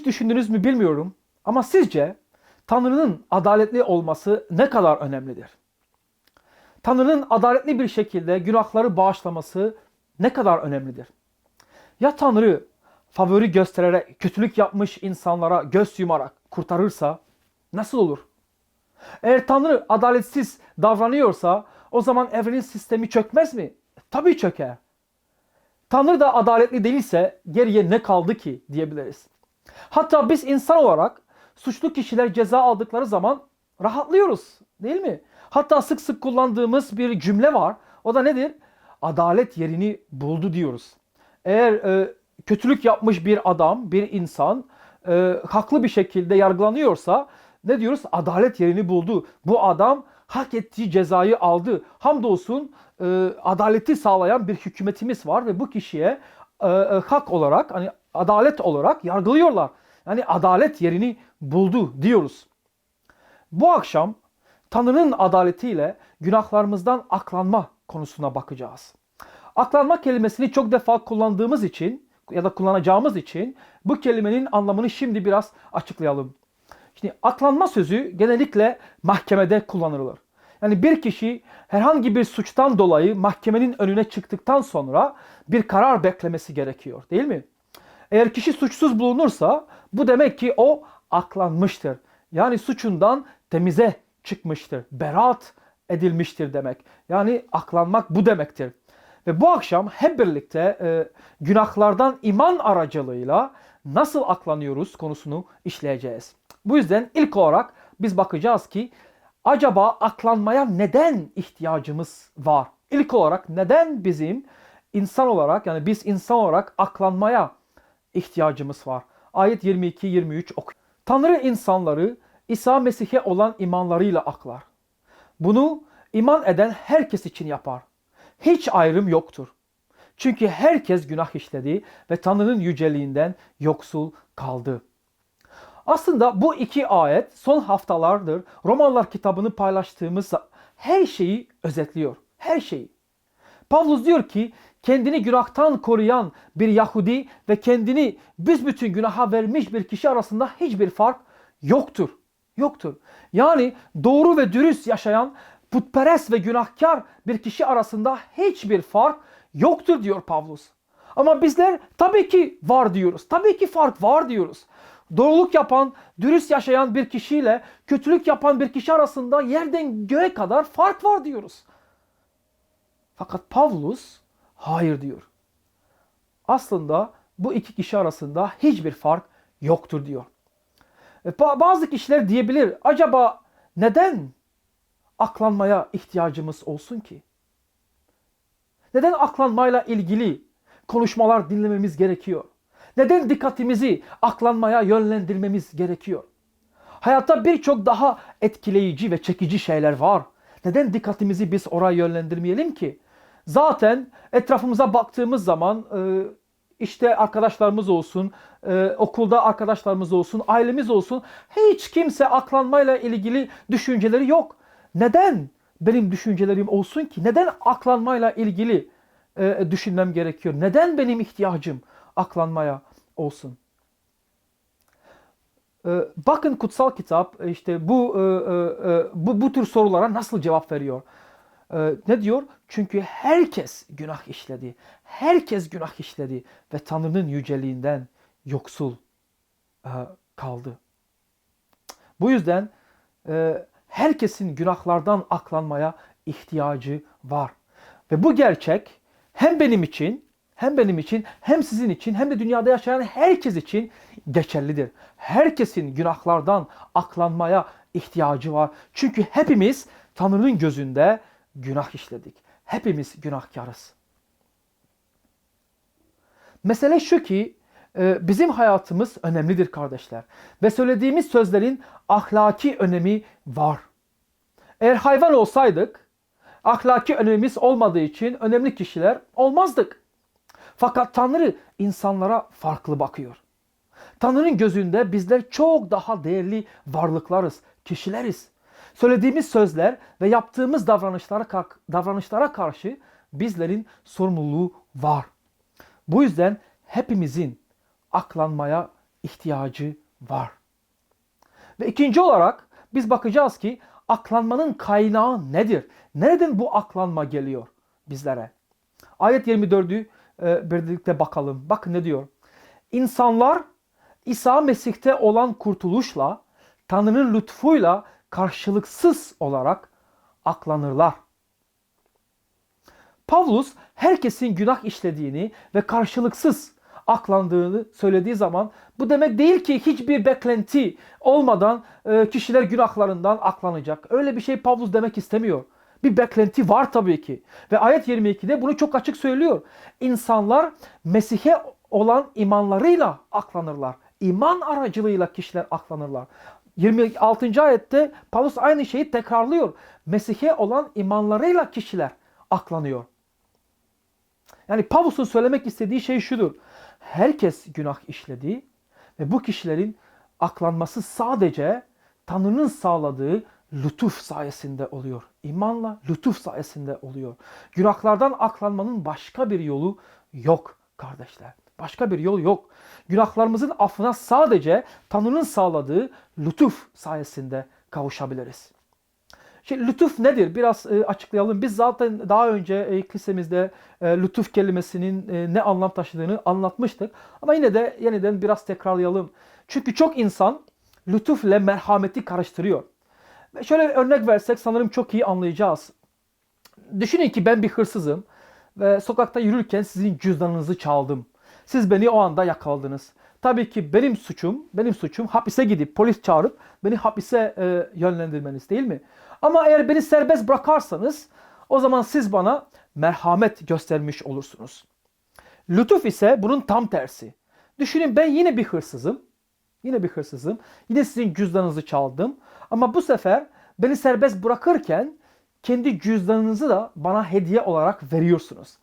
hiç düşündünüz mü bilmiyorum ama sizce Tanrı'nın adaletli olması ne kadar önemlidir? Tanrı'nın adaletli bir şekilde günahları bağışlaması ne kadar önemlidir? Ya Tanrı favori göstererek kötülük yapmış insanlara göz yumarak kurtarırsa nasıl olur? Eğer Tanrı adaletsiz davranıyorsa o zaman evrenin sistemi çökmez mi? Tabii çöker. Tanrı da adaletli değilse geriye ne kaldı ki diyebiliriz. Hatta biz insan olarak suçlu kişiler ceza aldıkları zaman rahatlıyoruz değil mi? Hatta sık sık kullandığımız bir cümle var. O da nedir? Adalet yerini buldu diyoruz. Eğer e, kötülük yapmış bir adam, bir insan e, haklı bir şekilde yargılanıyorsa ne diyoruz? Adalet yerini buldu. Bu adam hak ettiği cezayı aldı. Hamdolsun e, adaleti sağlayan bir hükümetimiz var ve bu kişiye e, e, hak olarak hani adalet olarak yargılıyorlar. Yani adalet yerini buldu diyoruz. Bu akşam Tanrı'nın adaletiyle günahlarımızdan aklanma konusuna bakacağız. Aklanma kelimesini çok defa kullandığımız için ya da kullanacağımız için bu kelimenin anlamını şimdi biraz açıklayalım. Şimdi aklanma sözü genellikle mahkemede kullanılır. Yani bir kişi herhangi bir suçtan dolayı mahkemenin önüne çıktıktan sonra bir karar beklemesi gerekiyor değil mi? Eğer kişi suçsuz bulunursa bu demek ki o aklanmıştır. Yani suçundan temize çıkmıştır. Beraat edilmiştir demek. Yani aklanmak bu demektir. Ve bu akşam hep birlikte e, günahlardan iman aracılığıyla nasıl aklanıyoruz konusunu işleyeceğiz. Bu yüzden ilk olarak biz bakacağız ki acaba aklanmaya neden ihtiyacımız var? İlk olarak neden bizim insan olarak yani biz insan olarak aklanmaya ihtiyacımız var? Ayet 22-23 oku. Tanrı insanları İsa Mesih'e olan imanlarıyla aklar. Bunu iman eden herkes için yapar. Hiç ayrım yoktur. Çünkü herkes günah işledi ve Tanrı'nın yüceliğinden yoksul kaldı. Aslında bu iki ayet son haftalardır Romalılar kitabını paylaştığımız her şeyi özetliyor. Her şeyi. Pavlus diyor ki kendini günahtan koruyan bir Yahudi ve kendini büsbütün günaha vermiş bir kişi arasında hiçbir fark yoktur. Yoktur. Yani doğru ve dürüst yaşayan putperest ve günahkar bir kişi arasında hiçbir fark yoktur diyor Pavlus. Ama bizler tabii ki var diyoruz. Tabii ki fark var diyoruz. Doğruluk yapan, dürüst yaşayan bir kişiyle kötülük yapan bir kişi arasında yerden göğe kadar fark var diyoruz. Fakat Pavlus hayır diyor. Aslında bu iki kişi arasında hiçbir fark yoktur diyor. E, bazı kişiler diyebilir acaba neden aklanmaya ihtiyacımız olsun ki? Neden aklanmayla ilgili konuşmalar dinlememiz gerekiyor? Neden dikkatimizi aklanmaya yönlendirmemiz gerekiyor? Hayatta birçok daha etkileyici ve çekici şeyler var. Neden dikkatimizi biz oraya yönlendirmeyelim ki? Zaten etrafımıza baktığımız zaman e, işte arkadaşlarımız olsun, e, okulda arkadaşlarımız olsun, ailemiz olsun hiç kimse aklanmayla ilgili düşünceleri yok. Neden benim düşüncelerim olsun ki? Neden aklanmayla ilgili e, düşünmem gerekiyor? Neden benim ihtiyacım aklanmaya olsun? Bakın kutsal kitap işte bu bu bu tür sorulara nasıl cevap veriyor? E, ne diyor? Çünkü herkes günah işledi. Herkes günah işledi ve Tanrı'nın yüceliğinden yoksul e, kaldı. Bu yüzden e, herkesin günahlardan aklanmaya ihtiyacı var. Ve bu gerçek hem benim için hem benim için hem sizin için hem de dünyada yaşayan herkes için geçerlidir. Herkesin günahlardan aklanmaya ihtiyacı var. Çünkü hepimiz Tanrı'nın gözünde günah işledik. Hepimiz günahkarız. Mesele şu ki e, bizim hayatımız önemlidir kardeşler. Ve söylediğimiz sözlerin ahlaki önemi var. Eğer hayvan olsaydık ahlaki önemimiz olmadığı için önemli kişiler olmazdık. Fakat Tanrı insanlara farklı bakıyor. Tanrı'nın gözünde bizler çok daha değerli varlıklarız, kişileriz. Söylediğimiz sözler ve yaptığımız davranışlara, davranışlara karşı bizlerin sorumluluğu var. Bu yüzden hepimizin aklanmaya ihtiyacı var. Ve ikinci olarak biz bakacağız ki aklanmanın kaynağı nedir? Nereden bu aklanma geliyor bizlere? Ayet 24'ü e, birlikte bakalım. Bakın ne diyor? İnsanlar İsa Mesih'te olan kurtuluşla, Tanrı'nın lütfuyla karşılıksız olarak aklanırlar. Pavlus herkesin günah işlediğini ve karşılıksız aklandığını söylediği zaman bu demek değil ki hiçbir beklenti olmadan e, kişiler günahlarından aklanacak. Öyle bir şey Pavlus demek istemiyor. Bir beklenti var tabii ki. Ve ayet 22'de bunu çok açık söylüyor. İnsanlar Mesih'e olan imanlarıyla aklanırlar. İman aracılığıyla kişiler aklanırlar. 26. ayette Pavlus aynı şeyi tekrarlıyor. Mesih'e olan imanlarıyla kişiler aklanıyor. Yani Pavlus'un söylemek istediği şey şudur. Herkes günah işledi ve bu kişilerin aklanması sadece Tanrı'nın sağladığı lütuf sayesinde oluyor. İmanla lütuf sayesinde oluyor. Günahlardan aklanmanın başka bir yolu yok kardeşler. Başka bir yol yok. Günahlarımızın affına sadece Tanrı'nın sağladığı lütuf sayesinde kavuşabiliriz. Şimdi lütuf nedir? Biraz e, açıklayalım. Biz zaten daha önce e, kilisemizde e, lütuf kelimesinin e, ne anlam taşıdığını anlatmıştık. Ama yine de yeniden biraz tekrarlayalım. Çünkü çok insan lütufle merhameti karıştırıyor. Şöyle örnek versek sanırım çok iyi anlayacağız. Düşünün ki ben bir hırsızım ve sokakta yürürken sizin cüzdanınızı çaldım. Siz beni o anda yakaladınız. Tabii ki benim suçum, benim suçum hapise gidip polis çağırıp beni hapise e, yönlendirmeniz değil mi? Ama eğer beni serbest bırakarsanız o zaman siz bana merhamet göstermiş olursunuz. Lütuf ise bunun tam tersi. Düşünün ben yine bir hırsızım. Yine bir hırsızım. Yine sizin cüzdanınızı çaldım. Ama bu sefer beni serbest bırakırken kendi cüzdanınızı da bana hediye olarak veriyorsunuz.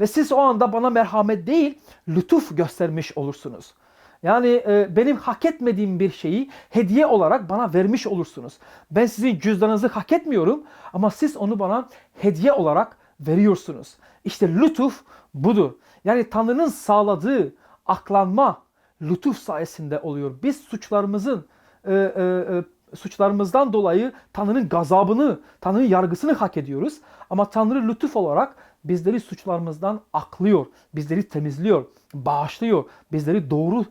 Ve siz o anda bana merhamet değil, lütuf göstermiş olursunuz. Yani e, benim hak etmediğim bir şeyi hediye olarak bana vermiş olursunuz. Ben sizin cüzdanınızı hak etmiyorum ama siz onu bana hediye olarak veriyorsunuz. İşte lütuf budur. Yani Tanrı'nın sağladığı aklanma lütuf sayesinde oluyor. Biz suçlarımızın e, e, e, suçlarımızdan dolayı Tanrı'nın gazabını, Tanrı'nın yargısını hak ediyoruz. Ama Tanrı lütuf olarak bizleri suçlarımızdan aklıyor, bizleri temizliyor, bağışlıyor, bizleri doğru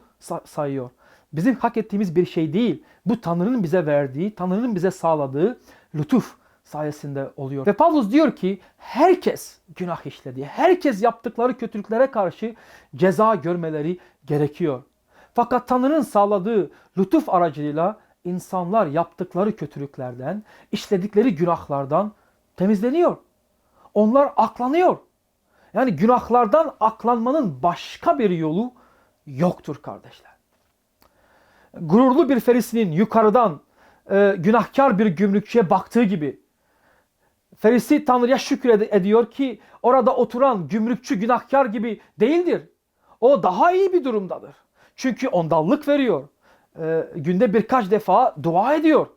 sayıyor. Bizim hak ettiğimiz bir şey değil. Bu Tanrı'nın bize verdiği, Tanrı'nın bize sağladığı lütuf sayesinde oluyor. Ve Pavlus diyor ki herkes günah işledi. Herkes yaptıkları kötülüklere karşı ceza görmeleri gerekiyor. Fakat Tanrı'nın sağladığı lütuf aracılığıyla insanlar yaptıkları kötülüklerden, işledikleri günahlardan temizleniyor. Onlar aklanıyor. Yani günahlardan aklanmanın başka bir yolu yoktur kardeşler. Gururlu bir ferisinin yukarıdan e, günahkar bir gümrükçüye baktığı gibi Ferisi Tanrı'ya şükür ediyor ki orada oturan gümrükçü günahkar gibi değildir. O daha iyi bir durumdadır. Çünkü ondallık veriyor. E, günde birkaç defa dua ediyor.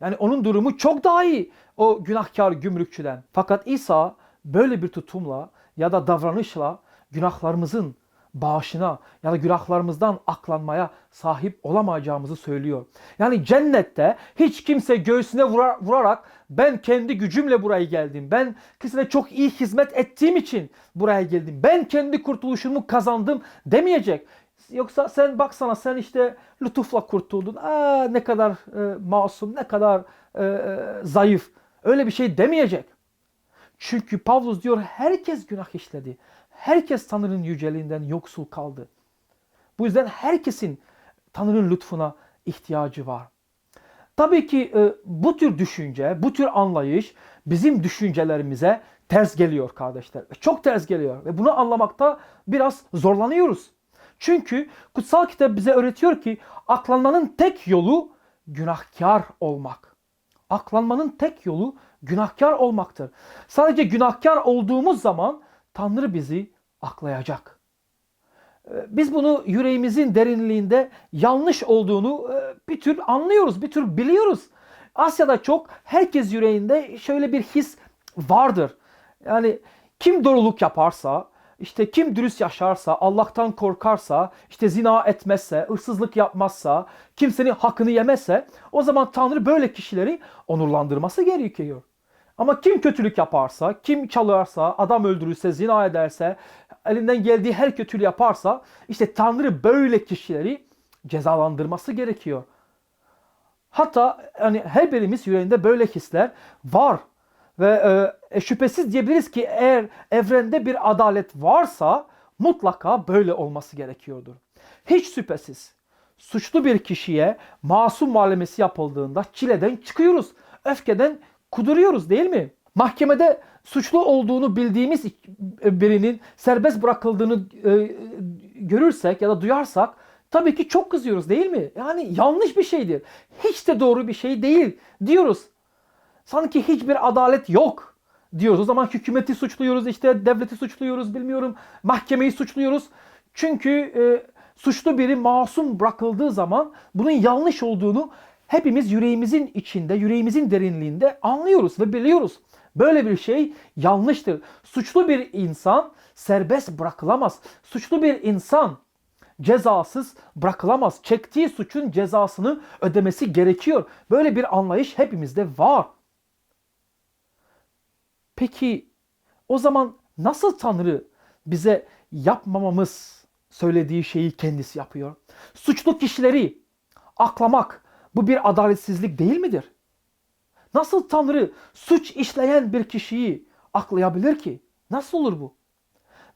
Yani onun durumu çok daha iyi o günahkar gümrükçüden. Fakat İsa böyle bir tutumla ya da davranışla günahlarımızın bağışına ya da günahlarımızdan aklanmaya sahip olamayacağımızı söylüyor. Yani cennette hiç kimse göğsüne vurarak ben kendi gücümle buraya geldim. Ben kimsine çok iyi hizmet ettiğim için buraya geldim. Ben kendi kurtuluşumu kazandım demeyecek. Yoksa sen baksana sen işte lütufla kurtuldun. Aa, ne kadar e, masum, ne kadar e, e, zayıf. Öyle bir şey demeyecek. Çünkü Pavlus diyor herkes günah işledi. Herkes Tanrı'nın yüceliğinden yoksul kaldı. Bu yüzden herkesin Tanrı'nın lütfuna ihtiyacı var. Tabii ki e, bu tür düşünce, bu tür anlayış bizim düşüncelerimize ters geliyor kardeşler. Çok ters geliyor ve bunu anlamakta biraz zorlanıyoruz. Çünkü kutsal kitap bize öğretiyor ki aklanmanın tek yolu günahkar olmak. Aklanmanın tek yolu günahkar olmaktır. Sadece günahkar olduğumuz zaman Tanrı bizi aklayacak. Ee, biz bunu yüreğimizin derinliğinde yanlış olduğunu e, bir tür anlıyoruz, bir tür biliyoruz. Asya'da çok herkes yüreğinde şöyle bir his vardır. Yani kim doğruluk yaparsa, işte kim dürüst yaşarsa, Allah'tan korkarsa, işte zina etmezse, hırsızlık yapmazsa, kimsenin hakkını yemezse o zaman Tanrı böyle kişileri onurlandırması gerekiyor. Ama kim kötülük yaparsa, kim çalarsa, adam öldürürse, zina ederse, elinden geldiği her kötülüğü yaparsa işte Tanrı böyle kişileri cezalandırması gerekiyor. Hatta hani her birimiz yüreğinde böyle hisler var. Ve e, e, şüphesiz diyebiliriz ki eğer evrende bir adalet varsa mutlaka böyle olması gerekiyordur. Hiç şüphesiz suçlu bir kişiye masum muamelesi yapıldığında çileden çıkıyoruz. Öfkeden kuduruyoruz değil mi? Mahkemede suçlu olduğunu bildiğimiz birinin serbest bırakıldığını e, görürsek ya da duyarsak tabii ki çok kızıyoruz değil mi? Yani yanlış bir şeydir. Hiç de doğru bir şey değil diyoruz. Sanki hiçbir adalet yok diyoruz. O zaman hükümeti suçluyoruz, işte devleti suçluyoruz, bilmiyorum mahkemeyi suçluyoruz. Çünkü e, suçlu biri masum bırakıldığı zaman bunun yanlış olduğunu hepimiz yüreğimizin içinde, yüreğimizin derinliğinde anlıyoruz ve biliyoruz. Böyle bir şey yanlıştır. Suçlu bir insan serbest bırakılamaz. Suçlu bir insan cezasız bırakılamaz. Çektiği suçun cezasını ödemesi gerekiyor. Böyle bir anlayış hepimizde var. Peki o zaman nasıl Tanrı bize yapmamamız söylediği şeyi kendisi yapıyor? Suçlu kişileri aklamak bu bir adaletsizlik değil midir? Nasıl Tanrı suç işleyen bir kişiyi aklayabilir ki? Nasıl olur bu?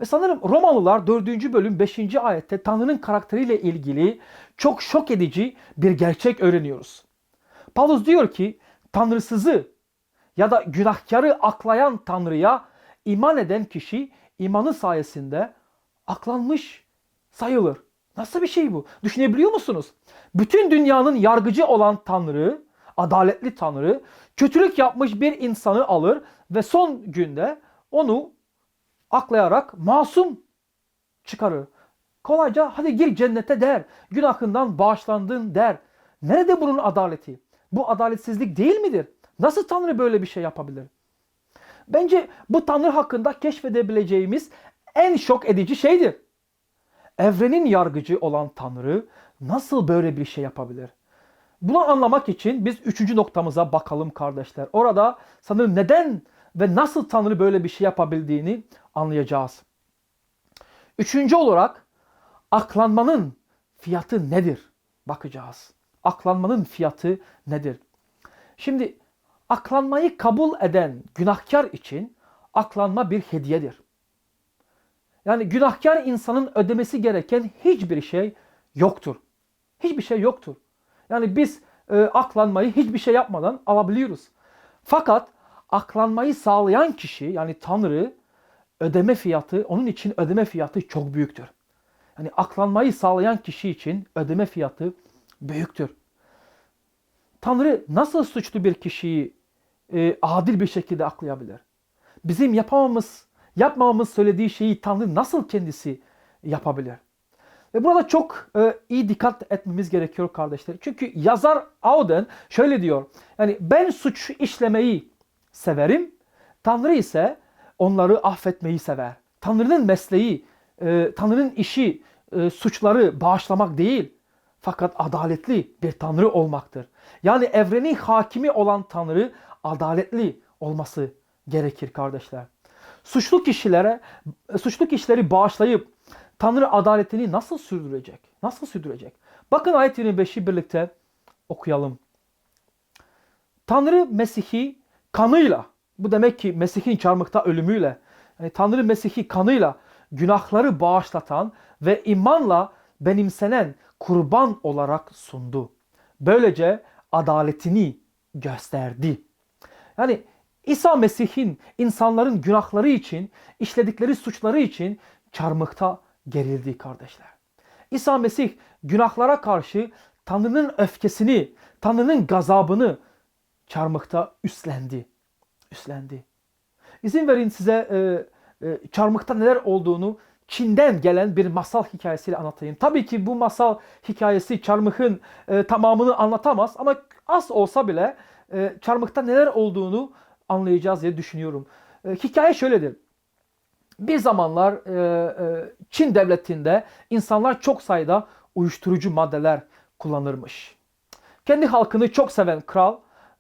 Ve sanırım Romalılar 4. bölüm 5. ayette Tanrı'nın karakteriyle ilgili çok şok edici bir gerçek öğreniyoruz. Paulus diyor ki Tanrısızı ya da günahkarı aklayan Tanrı'ya iman eden kişi imanı sayesinde aklanmış sayılır. Nasıl bir şey bu? Düşünebiliyor musunuz? Bütün dünyanın yargıcı olan Tanrı, adaletli Tanrı, kötülük yapmış bir insanı alır ve son günde onu aklayarak masum çıkarır. Kolayca hadi gir cennete der. Günahından bağışlandın der. Nerede bunun adaleti? Bu adaletsizlik değil midir? Nasıl Tanrı böyle bir şey yapabilir? Bence bu Tanrı hakkında keşfedebileceğimiz en şok edici şeydir. Evrenin yargıcı olan Tanrı nasıl böyle bir şey yapabilir? Bunu anlamak için biz üçüncü noktamıza bakalım kardeşler. Orada sanırım neden ve nasıl Tanrı böyle bir şey yapabildiğini anlayacağız. Üçüncü olarak aklanmanın fiyatı nedir? Bakacağız. Aklanmanın fiyatı nedir? Şimdi aklanmayı kabul eden günahkar için aklanma bir hediyedir. Yani günahkar insanın ödemesi gereken hiçbir şey yoktur. Hiçbir şey yoktur. Yani biz e, aklanmayı hiçbir şey yapmadan alabiliyoruz. Fakat aklanmayı sağlayan kişi yani Tanrı ödeme fiyatı onun için ödeme fiyatı çok büyüktür. Yani aklanmayı sağlayan kişi için ödeme fiyatı büyüktür. Tanrı nasıl suçlu bir kişiyi e, adil bir şekilde aklayabilir? Bizim yapamamız, yapmamamız söylediği şeyi Tanrı nasıl kendisi yapabilir? Ve burada çok e, iyi dikkat etmemiz gerekiyor kardeşler. Çünkü yazar Auden şöyle diyor. Yani ben suç işlemeyi severim. Tanrı ise onları affetmeyi sever. Tanrı'nın mesleği, e, Tanrı'nın işi e, suçları bağışlamak değil. Fakat adaletli bir Tanrı olmaktır. Yani evrenin hakimi olan Tanrı adaletli olması gerekir kardeşler. Suçlu kişilere, suçlu kişileri bağışlayıp Tanrı adaletini nasıl sürdürecek? Nasıl sürdürecek? Bakın ayet 25'i birlikte okuyalım. Tanrı Mesih'i kanıyla, bu demek ki Mesih'in çarmıkta ölümüyle, yani Tanrı Mesih'i kanıyla günahları bağışlatan ve imanla benimsenen kurban olarak sundu. Böylece adaletini gösterdi. Yani İsa Mesih'in insanların günahları için, işledikleri suçları için çarmıkta gerildi kardeşler. İsa Mesih günahlara karşı Tanrı'nın öfkesini, Tanrı'nın gazabını çarmıkta üstlendi. Üstlendi. İzin verin size e, e, çarmıkta neler olduğunu Çin'den gelen bir masal hikayesiyle anlatayım. Tabii ki bu masal hikayesi çarmıkın e, tamamını anlatamaz ama az olsa bile e, çarmıkta neler olduğunu anlayacağız diye düşünüyorum. E, hikaye şöyledir. Bir zamanlar e, e, Çin devletinde insanlar çok sayıda uyuşturucu maddeler kullanırmış. Kendi halkını çok seven kral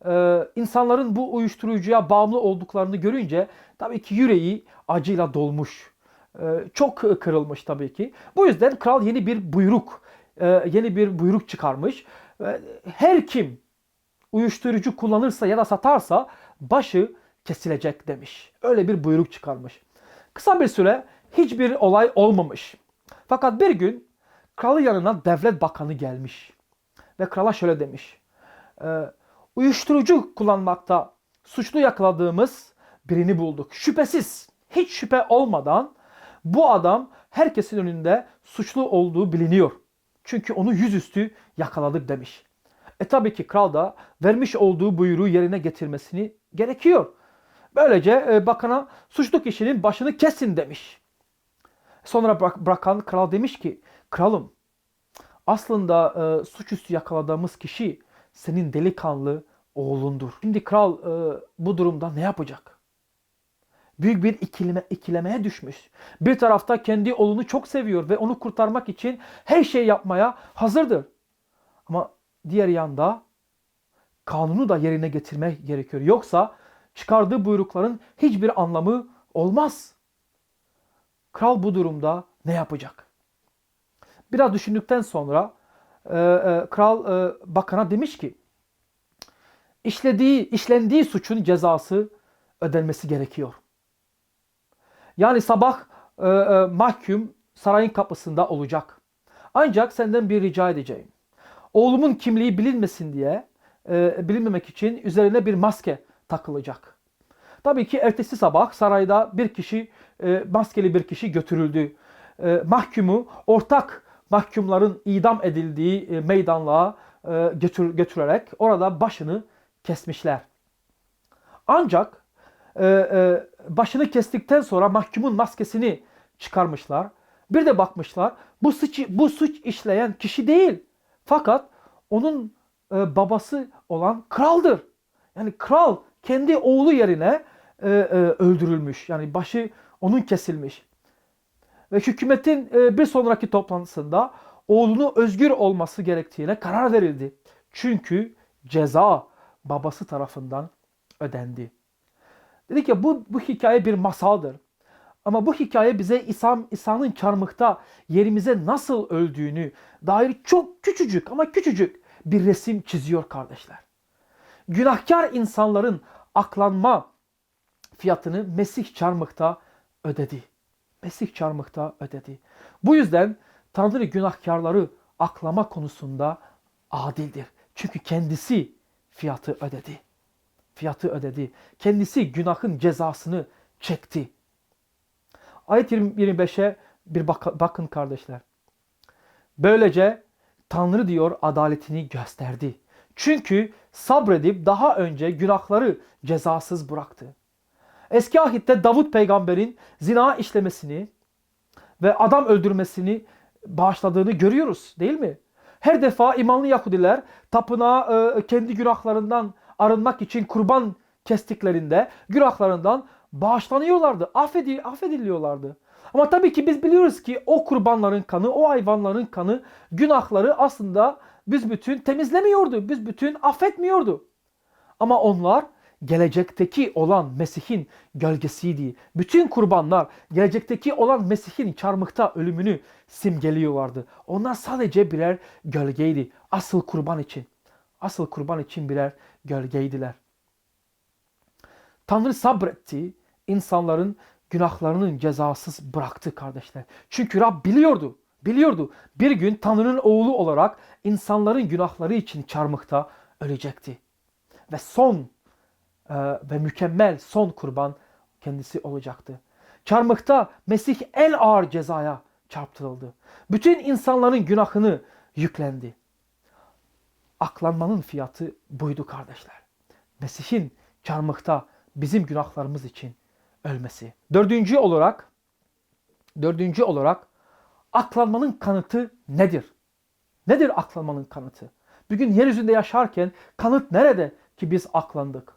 e, insanların bu uyuşturucuya bağımlı olduklarını görünce tabii ki yüreği acıyla dolmuş. E, çok kırılmış tabii ki. Bu yüzden kral yeni bir buyruk, e, yeni bir buyruk çıkarmış. E, her kim uyuşturucu kullanırsa ya da satarsa başı kesilecek demiş. Öyle bir buyruk çıkarmış. Kısa bir süre hiçbir olay olmamış. Fakat bir gün kralın yanına devlet bakanı gelmiş. Ve krala şöyle demiş. E, uyuşturucu kullanmakta suçlu yakaladığımız birini bulduk. Şüphesiz, hiç şüphe olmadan bu adam herkesin önünde suçlu olduğu biliniyor. Çünkü onu yüzüstü yakaladık demiş. E tabii ki kral da vermiş olduğu buyruğu yerine getirmesini gerekiyor. Böylece e, bakana suçlu kişinin başını kesin demiş. Sonra bırakan kral demiş ki kralım aslında e, suçüstü yakaladığımız kişi senin delikanlı oğlundur. Şimdi kral e, bu durumda ne yapacak? Büyük bir ikileme, ikilemeye düşmüş. Bir tarafta kendi oğlunu çok seviyor ve onu kurtarmak için her şeyi yapmaya hazırdır. Ama diğer yanda kanunu da yerine getirmek gerekiyor. Yoksa çıkardığı buyrukların hiçbir anlamı olmaz. Kral bu durumda ne yapacak? Biraz düşündükten sonra e, e, kral e, bakana demiş ki işlediği, işlendiği suçun cezası ödenmesi gerekiyor. Yani sabah e, e, mahkum sarayın kapısında olacak. Ancak senden bir rica edeceğim. Oğlumun kimliği bilinmesin diye, e, bilinmemek için üzerine bir maske takılacak. Tabii ki ertesi sabah sarayda bir kişi, e, maskeli bir kişi götürüldü. E, mahkumu ortak mahkumların idam edildiği e, meydanlığa e, götür, götürerek orada başını kesmişler. Ancak e, e, başını kestikten sonra mahkumun maskesini çıkarmışlar. Bir de bakmışlar bu suç, bu suç işleyen kişi değil. Fakat onun e, babası olan kraldır. Yani kral kendi oğlu yerine e, e, öldürülmüş. Yani başı onun kesilmiş. Ve hükümetin e, bir sonraki toplantısında oğlunu özgür olması gerektiğine karar verildi. Çünkü ceza babası tarafından ödendi. Dedik ya bu, bu hikaye bir masaldır. Ama bu hikaye bize İsa, İsa'nın çarmıhta yerimize nasıl öldüğünü dair çok küçücük ama küçücük bir resim çiziyor kardeşler. Günahkar insanların aklanma fiyatını Mesih çarmıhta ödedi. Mesih çarmıhta ödedi. Bu yüzden Tanrı günahkarları aklama konusunda adildir. Çünkü kendisi fiyatı ödedi. Fiyatı ödedi. Kendisi günahın cezasını çekti. Ayet 25'e bir bak bakın kardeşler. Böylece Tanrı diyor adaletini gösterdi. Çünkü sabredip daha önce günahları cezasız bıraktı. Eski ahitte Davut peygamberin zina işlemesini ve adam öldürmesini bağışladığını görüyoruz değil mi? Her defa imanlı Yahudiler tapınağa e, kendi günahlarından arınmak için kurban kestiklerinde günahlarından bağışlanıyorlardı, affedil affediliyorlardı. Ama tabii ki biz biliyoruz ki o kurbanların kanı, o hayvanların kanı günahları aslında biz bütün temizlemiyordu, biz bütün affetmiyordu. Ama onlar gelecekteki olan Mesih'in gölgesiydi. Bütün kurbanlar gelecekteki olan Mesih'in çarmıkta ölümünü simgeliyorlardı. Onlar sadece birer gölgeydi. Asıl kurban için. Asıl kurban için birer gölgeydiler. Tanrı sabretti. İnsanların günahlarının cezasız bıraktı kardeşler. Çünkü Rab biliyordu. Biliyordu. Bir gün Tanrı'nın oğlu olarak insanların günahları için çarmıkta ölecekti. Ve son e, ve mükemmel son kurban kendisi olacaktı. Çarmıkta Mesih en ağır cezaya çarptırıldı. Bütün insanların günahını yüklendi. Aklanmanın fiyatı buydu kardeşler. Mesih'in çarmıkta bizim günahlarımız için ölmesi. Dördüncü olarak dördüncü olarak aklanmanın kanıtı nedir? Nedir aklanmanın kanıtı? Bugün yeryüzünde yaşarken kanıt nerede ki biz aklandık?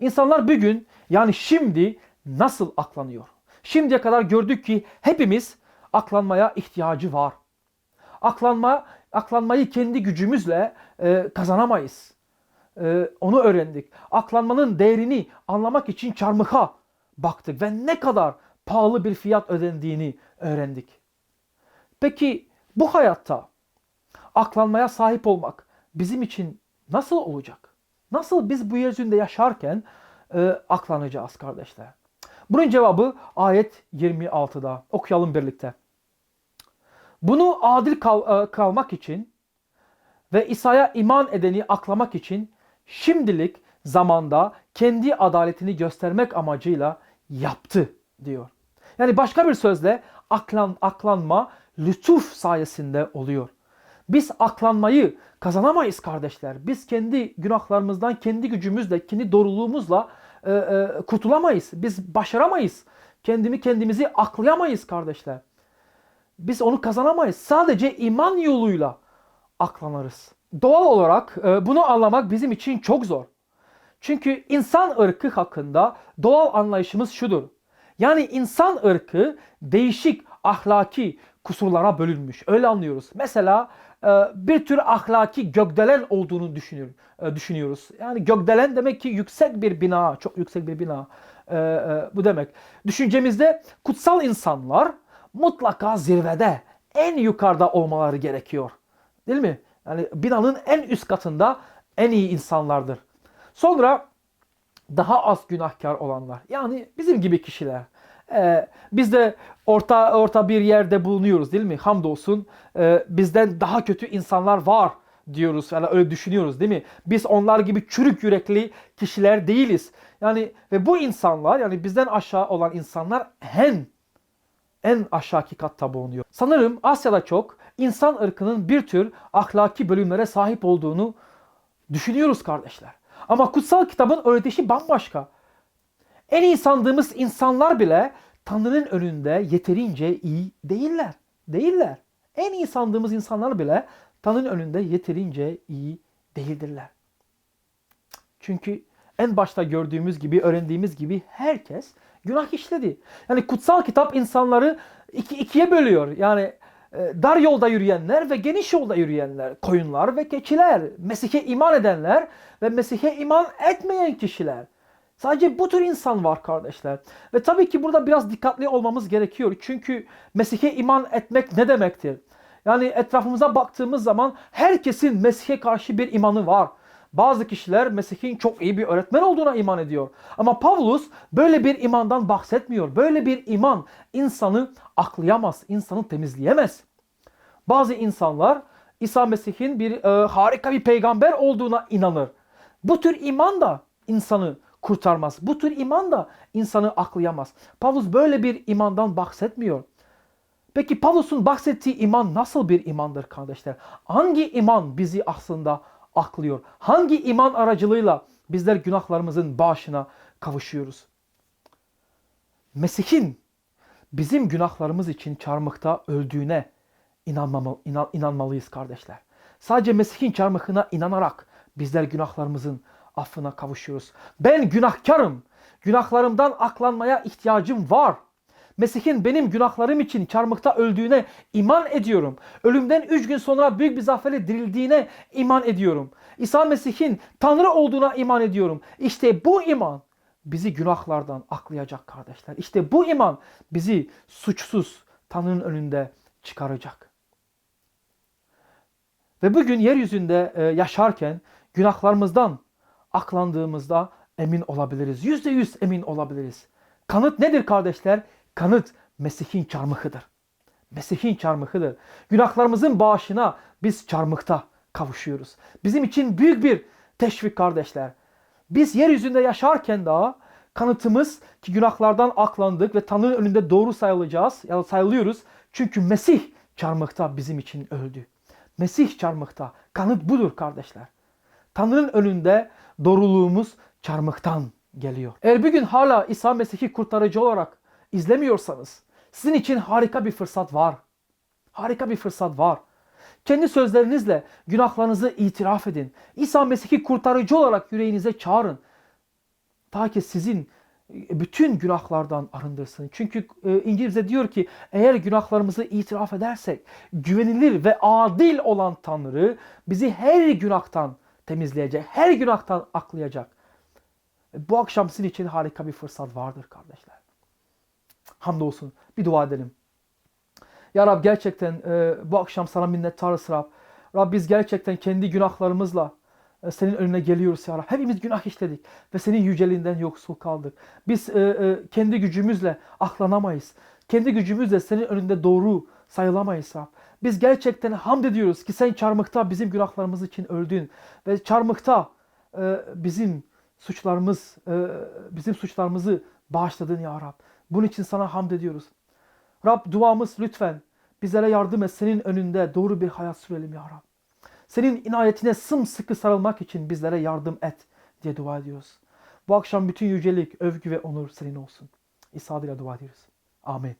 İnsanlar bugün yani şimdi nasıl aklanıyor? Şimdiye kadar gördük ki hepimiz aklanmaya ihtiyacı var. Aklanma, aklanmayı kendi gücümüzle e, kazanamayız. E, onu öğrendik. Aklanmanın değerini anlamak için çarmıha baktık ve ne kadar pahalı bir fiyat ödendiğini öğrendik. Peki bu hayatta aklanmaya sahip olmak bizim için nasıl olacak? Nasıl biz bu yeryüzünde yaşarken e, aklanacağız kardeşler? Bunun cevabı ayet 26'da. Okuyalım birlikte. Bunu adil kal- e, kalmak için ve İsa'ya iman edeni aklamak için şimdilik zamanda kendi adaletini göstermek amacıyla yaptı diyor. Yani başka bir sözle aklan, aklanma lütuf sayesinde oluyor. Biz aklanmayı kazanamayız kardeşler. Biz kendi günahlarımızdan, kendi gücümüzle, kendi doğruluğumuzla e, e, kurtulamayız. Biz başaramayız. Kendimi kendimizi aklayamayız kardeşler. Biz onu kazanamayız. Sadece iman yoluyla aklanırız. Doğal olarak e, bunu anlamak bizim için çok zor. Çünkü insan ırkı hakkında doğal anlayışımız şudur. Yani insan ırkı değişik ahlaki kusurlara bölünmüş. Öyle anlıyoruz. Mesela e, bir tür ahlaki gökdelen olduğunu düşünüyor, e, düşünüyoruz. Yani gökdelen demek ki yüksek bir bina, çok yüksek bir bina. E, bu demek. Düşüncemizde kutsal insanlar mutlaka zirvede, en yukarıda olmaları gerekiyor. Değil mi? Yani binanın en üst katında en iyi insanlardır. Sonra daha az günahkar olanlar. Yani bizim gibi kişiler. Ee, biz de orta orta bir yerde bulunuyoruz değil mi? Hamdolsun e, bizden daha kötü insanlar var diyoruz. Yani öyle düşünüyoruz değil mi? Biz onlar gibi çürük yürekli kişiler değiliz. Yani ve bu insanlar yani bizden aşağı olan insanlar en en aşağıki katta bulunuyor. Sanırım Asya'da çok insan ırkının bir tür ahlaki bölümlere sahip olduğunu düşünüyoruz kardeşler. Ama kutsal kitabın öğretişi bambaşka. En iyi sandığımız insanlar bile Tanrı'nın önünde yeterince iyi değiller. Değiller. En iyi sandığımız insanlar bile Tanrı'nın önünde yeterince iyi değildirler. Çünkü en başta gördüğümüz gibi, öğrendiğimiz gibi herkes günah işledi. Yani kutsal kitap insanları iki, ikiye bölüyor. Yani dar yolda yürüyenler ve geniş yolda yürüyenler, koyunlar ve keçiler, Mesih'e iman edenler ve Mesih'e iman etmeyen kişiler. Sadece bu tür insan var kardeşler. Ve tabii ki burada biraz dikkatli olmamız gerekiyor. Çünkü Mesih'e iman etmek ne demektir? Yani etrafımıza baktığımız zaman herkesin Mesih'e karşı bir imanı var. Bazı kişiler Mesih'in çok iyi bir öğretmen olduğuna iman ediyor. Ama Pavlus böyle bir imandan bahsetmiyor. Böyle bir iman insanı aklayamaz, insanı temizleyemez. Bazı insanlar İsa Mesih'in bir e, harika bir peygamber olduğuna inanır. Bu tür iman da insanı kurtarmaz. Bu tür iman da insanı aklayamaz. Pavlus böyle bir imandan bahsetmiyor. Peki Pavlus'un bahsettiği iman nasıl bir imandır kardeşler? Hangi iman bizi aslında aklıyor? Hangi iman aracılığıyla bizler günahlarımızın bağışına kavuşuyoruz? Mesih'in bizim günahlarımız için çarmıhta öldüğüne inanmalıyız kardeşler. Sadece Mesih'in çarmıhına inanarak bizler günahlarımızın affına kavuşuyoruz. Ben günahkarım. Günahlarımdan aklanmaya ihtiyacım var. Mesih'in benim günahlarım için çarmıhta öldüğüne iman ediyorum. Ölümden üç gün sonra büyük bir zaferle dirildiğine iman ediyorum. İsa Mesih'in Tanrı olduğuna iman ediyorum. İşte bu iman bizi günahlardan aklayacak kardeşler. İşte bu iman bizi suçsuz Tanrı'nın önünde çıkaracak. Ve bugün yeryüzünde e, yaşarken günahlarımızdan aklandığımızda emin olabiliriz. Yüzde yüz emin olabiliriz. Kanıt nedir kardeşler? Kanıt Mesih'in çarmıhıdır. Mesih'in çarmıhıdır. Günahlarımızın bağışına biz çarmıhta kavuşuyoruz. Bizim için büyük bir teşvik kardeşler. Biz yeryüzünde yaşarken daha kanıtımız ki günahlardan aklandık ve Tanrı'nın önünde doğru sayılacağız ya da sayılıyoruz. Çünkü Mesih çarmıhta bizim için öldü. Mesih çarmıhta. Kanıt budur kardeşler. Tanrı'nın önünde doğruluğumuz çarmıhtan geliyor. Eğer bir gün hala İsa Mesih'i kurtarıcı olarak izlemiyorsanız sizin için harika bir fırsat var. Harika bir fırsat var. Kendi sözlerinizle günahlarınızı itiraf edin. İsa Mesih'i kurtarıcı olarak yüreğinize çağırın. Ta ki sizin e, bütün günahlardan arındırsın. Çünkü e, İncil bize diyor ki eğer günahlarımızı itiraf edersek güvenilir ve adil olan Tanrı bizi her günahtan temizleyecek, her günahtan aklayacak. Bu akşam sizin için harika bir fırsat vardır kardeşler. Hamdolsun. Bir dua edelim. Ya Rab gerçekten e, bu akşam sana minnettarız Rab. Rab biz gerçekten kendi günahlarımızla e, senin önüne geliyoruz ya Rab. Hepimiz günah işledik ve senin yüceliğinden yoksul kaldık. Biz e, e, kendi gücümüzle aklanamayız. Kendi gücümüzle senin önünde doğru sayılamayız Rab. Biz gerçekten hamd ediyoruz ki sen çarmıhta bizim günahlarımız için öldün ve çarmıhta e, bizim suçlarımız e, bizim suçlarımızı bağışladın ya Rab. Bunun için sana hamd ediyoruz. Rab duamız lütfen bizlere yardım et. Senin önünde doğru bir hayat sürelim ya Rab. Senin inayetine sımsıkı sarılmak için bizlere yardım et diye dua ediyoruz. Bu akşam bütün yücelik, övgü ve onur senin olsun. İsa adıyla dua ediyoruz. Amin.